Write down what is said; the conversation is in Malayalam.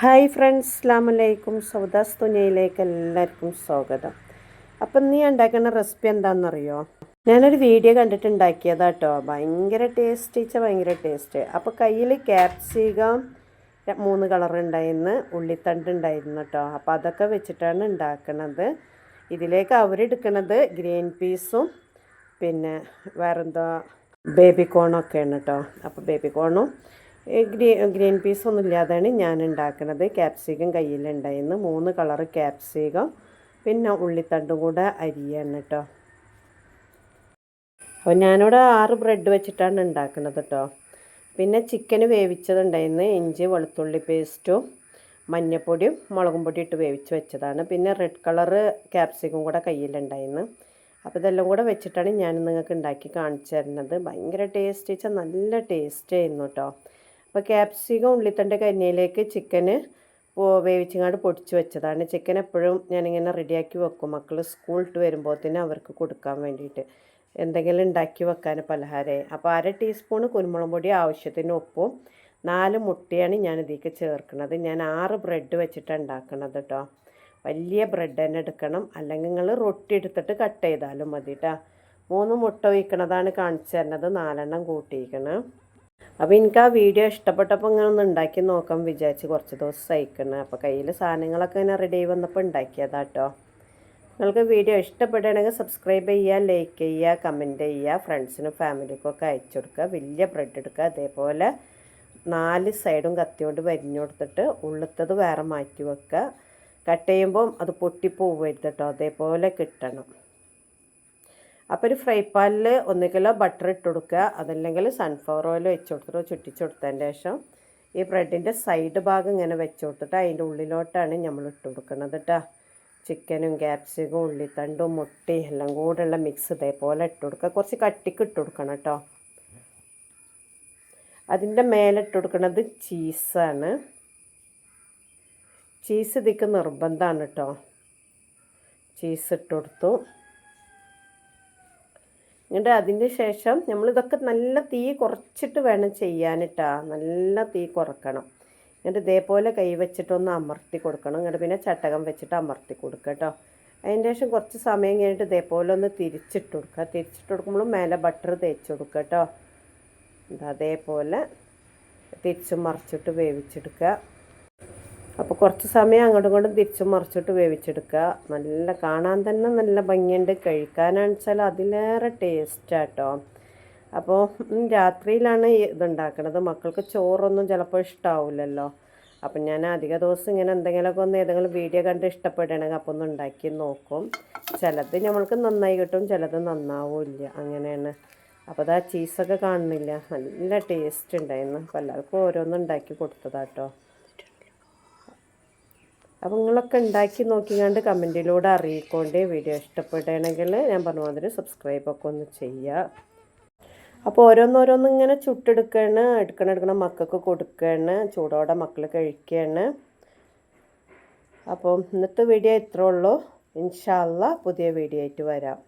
ഹായ് ഫ്രണ്ട്സ് അസ്ലാമലൈക്കും സൗദാസ് തുനിയയിലേക്ക് എല്ലാവർക്കും സ്വാഗതം. അപ്പം നീ ഉണ്ടാക്കുന്ന റെസിപ്പി എന്താണെന്നറിയോ? ഞാനൊരു വീഡിയോ കണ്ടിട്ട് ഉണ്ടാക്കിയതാ കേട്ടോ ഭയങ്കര ടേസ്റ്റ് വെച്ചാൽ ഭയങ്കര ടേസ്റ്റ് അപ്പോൾ കയ്യിൽ ക്യാപ്സികം മൂന്ന് കളർ ഉണ്ടായിരുന്നു. ഉള്ളിത്തണ്ട് ഉണ്ടായിരുന്നു കേട്ടോ അപ്പോൾ അതൊക്കെ വെച്ചിട്ടാണ് ഉണ്ടാക്കുന്നത് ഇതിലേക്ക് അവരെടുക്കുന്നത് ഗ്രീൻ പീസും പിന്നെ വേറെന്തോ ബേബി കോണൊക്കെയാണ് കേട്ടോ അപ്പോൾ ബേബി കോണും ഗ്രീൻ പീസ് ഒന്നും ഇല്ലാതെയാണ് ഞാൻ ഉണ്ടാക്കുന്നത് ക്യാപ്സിക്കം കയ്യിലുണ്ടായിരുന്നു. മൂന്ന് കളറ് ക്യാപ്സിക്കം പിന്നെ ഉള്ളിത്തണ്ടും കൂടെ അരിയാണ് കേട്ടോ. അപ്പോൾ ഞാനിവിടെ ആറ് ബ്രെഡ് വെച്ചിട്ടാണ് ഉണ്ടാക്കുന്നത് കേട്ടോ. പിന്നെ ചിക്കന് വേവിച്ചതുണ്ടായിരുന്നു. ഇഞ്ചി വെളുത്തുള്ളി പേസ്റ്റും മഞ്ഞപ്പൊടിയും മുളകും പൊടി ഇട്ട് വേവിച്ച് വെച്ചതാണ്. പിന്നെ റെഡ് കളറ് ക്യാപ്സിക്കും കൂടെ കയ്യിലുണ്ടായിരുന്നു. അപ്പോൾ ഇതെല്ലാം കൂടെ വെച്ചിട്ടാണ് ഞാൻ നിങ്ങൾക്ക് ഉണ്ടാക്കി കാണിച്ചു തരുന്നത്. ഭയങ്കര ടേസ്റ്റ് വെച്ചാൽ നല്ല ടേസ്റ്റ് ആയിരുന്നു കേട്ടോ. അപ്പോൾ ക്യാപ്സിക്കം ഉള്ളിത്തണ്ട് കഞ്ഞിയിലേക്ക് ചിക്കന് വേവിച്ചിങ്ങാണ്ട് പൊടിച്ച് വെച്ചതാണ്. ചിക്കൻ എപ്പോഴും ഞാനിങ്ങനെ റെഡിയാക്കി വെക്കും. മക്കൾ സ്കൂളിട്ട് വരുമ്പോഴത്തേന് അവർക്ക് കൊടുക്കാൻ വേണ്ടിയിട്ട്. എന്തെങ്കിലും ഉണ്ടാക്കി വെക്കാൻ പലഹാരമായി അപ്പോൾ അര ടീസ്പൂൺ കുരുമുളക് പൊടി ആവശ്യത്തിന് ഉപ്പും നാല് മുട്ടയാണ് ഞാൻ ഇതിലേക്ക് ചേർക്കുന്നത് ഞാൻ ആറ് ബ്രെഡ് വെച്ചിട്ടാണ് ഉണ്ടാക്കുന്നത് കേട്ടോ വലിയ ബ്രെഡ് തന്നെ എടുക്കണം. അല്ലെങ്കിൽ നിങ്ങൾ റൊട്ടി എടുത്തിട്ട് കട്ട് ചെയ്താലും മതി കേട്ടോ മൂന്ന് മുട്ട ഒഴിക്കണതാണ് കാണിച്ചു തരുന്നത്. നാലെണ്ണം കൂട്ടിയിരിക്കണം. അപ്പോൾ എനിക്ക് ആ വീഡിയോ ഇഷ്ടപ്പെട്ടപ്പോൾ ഇങ്ങനെ ഒന്ന് ഉണ്ടാക്കി നോക്കാൻ വിചാരിച്ച് കുറച്ച് ദിവസം സഹിക്കണം. അപ്പോൾ കയ്യിൽ സാധനങ്ങളൊക്കെ ഇങ്ങനെ റെഡി ആയി വന്നപ്പോൾ ഉണ്ടാക്കിയതാട്ടോ നിങ്ങൾക്ക് വീഡിയോ ഇഷ്ടപ്പെടുകയാണെങ്കിൽ സബ്സ്ക്രൈബ് ചെയ്യുക ലൈക്ക് ചെയ്യുക കമന്റ് ചെയ്യുക ഫ്രണ്ട്സിനും ഫാമിലിക്കും ഒക്കെ അയച്ചു കൊടുക്കുക. വലിയ ബ്രെഡ് എടുക്കുക. അതേപോലെ നാല് സൈഡും കത്തിയോണ്ട് വരിഞ്ഞു കൊടുത്തിട്ട് ഉള്ളത്തത് വേറെ മാറ്റി വെക്കുക. കട്ട് ചെയ്യുമ്പം അത് പൊട്ടിപ്പോവരുത് കേട്ടോ അതേപോലെ കിട്ടണം. അപ്പോൾ ഒരു ഫ്രൈ പാനിൽ ഒന്നുകിലോ ബട്ടർ ഇട്ട് കൊടുക്കുക. അതല്ലെങ്കിൽ സൺഫ്ലവർ ഓയിൽ വെച്ച് കൊടുത്തിട്ടോ ചുറ്റിച്ച് കൊടുത്തതിന്റെ ശേഷം ഈ ബ്രെഡിന്റെ സൈഡ് ഭാഗം ഇങ്ങനെ വെച്ച് കൊടുത്തിട്ട് അതിന്റെ ഉള്ളിലോട്ടാണ് നമ്മൾ ഇട്ട് കൊടുക്കുന്നത് കേട്ടോ ചിക്കനും ക്യാപ്സിക്കും ഉള്ളിത്തണ്ടും മുട്ടയും എല്ലാം കൂടെയുള്ള മിക്സ് ഇതേപോലെ ഇട്ട് കൊടുക്കുക. കുറച്ച് കട്ടിക്ക് ഇട്ട് കൊടുക്കണം കേട്ടോ അതിന്റെ മേലെ ഇട്ട് കൊടുക്കുന്നത് ചീസാണ് ചീസ് ഇതിക്ക് നിർബന്ധമാണ് കേട്ടോ ചീസ് ഇട്ട് കൊടുത്തു. എന്നിട്ട് അതിന്റെ ശേഷം നമ്മൾ ഇതൊക്കെ നല്ല തീ കുറച്ചിട്ട് വേണം ചെയ്യാനിട്ടാ. നല്ല തീ കുറക്കണം. എന്നിട്ട് ഇതേപോലെ കൈ വെച്ചിട്ടൊന്ന് അമർത്തി കൊടുക്കണം. എന്നിട്ട് പിന്നെ ചട്ടകം വെച്ചിട്ട് അമർത്തി കൊടുക്കുക കേട്ടോ അതിന്റെ ശേഷം കുറച്ച് സമയം കഴിഞ്ഞിട്ട് ഇതേപോലെ ഒന്ന് തിരിച്ചിട്ട് കൊടുക്കുക തിരിച്ചിട്ട് കൊടുക്കുമ്പോൾ മേലെ ബട്ടർ തേച്ച് കൊടുക്കുക കേട്ടോ അതേപോലെ തിരിച്ചും മറിച്ചിട്ട് വേവിച്ചെടുക്കുക. അപ്പോൾ കുറച്ച് സമയം അങ്ങോട്ടും ഇങ്ങോട്ടും തിരിച്ചും മറിച്ചിട്ട് വേവിച്ചെടുക്കുക. നല്ല കാണാൻ തന്നെ നല്ല ഭംഗിയുണ്ട്. കഴിക്കാനാണെന്ന് വെച്ചാൽ അതിലേറെ ടേസ്റ്റാട്ടോ അപ്പോൾ രാത്രിയിലാണ് ഇതുണ്ടാക്കുന്നത് മക്കൾക്ക് ചോറൊന്നും ചിലപ്പോൾ ഇഷ്ടാവില്ലല്ലോ. അപ്പം ഞാൻ അധിക ദിവസം ഇങ്ങനെ എന്തെങ്കിലുമൊക്കെ ഒന്ന് ഏതെങ്കിലും വീഡിയോ കണ്ട് ഇഷ്ടപ്പെടുകയാണെങ്കിൽ അപ്പോൾ ഒന്ന് ഉണ്ടാക്കി നോക്കും. ചിലത് നമ്മൾക്ക് നന്നായി കിട്ടും ചിലത് നന്നാവില്ല. അങ്ങനെയാണ്. അപ്പോൾ അത് ആ ചീസൊക്കെ കാണുന്നില്ല. നല്ല ടേസ്റ്റ് ഉണ്ടായിരുന്നു. അപ്പോൾ എല്ലാവർക്കും ഓരോന്നും ഉണ്ടാക്കി കൊടുത്തതാട്ടോ അപ്പോൾ നിങ്ങളൊക്കെ ഉണ്ടാക്കി നോക്കിക്കാണ്ട് കമന്റിലൂടെ അറിയിക്കൊണ്ട് വീഡിയോ ഇഷ്ടപ്പെടുകയാണെങ്കിൽ ഞാൻ പറഞ്ഞ മാതിരി സബ്സ്ക്രൈബൊക്കെ ഒന്ന് ചെയ്യുക. അപ്പോൾ ഓരോന്നോരോന്ന് ഇങ്ങനെ ചുട്ടെടുക്കുകയാണ് എടുക്കണം എടുക്കണം മക്കൾക്ക് കൊടുക്കുകയാണ് ചൂടോടെ മക്കൾ കഴിക്കുകയാണ് അപ്പോൾ ഇന്നത്തെ വീഡിയോ ഇത്രേ ഉള്ളൂ. ഇൻഷാല്ല പുതിയ വീഡിയോ ആയിട്ട് വരാം.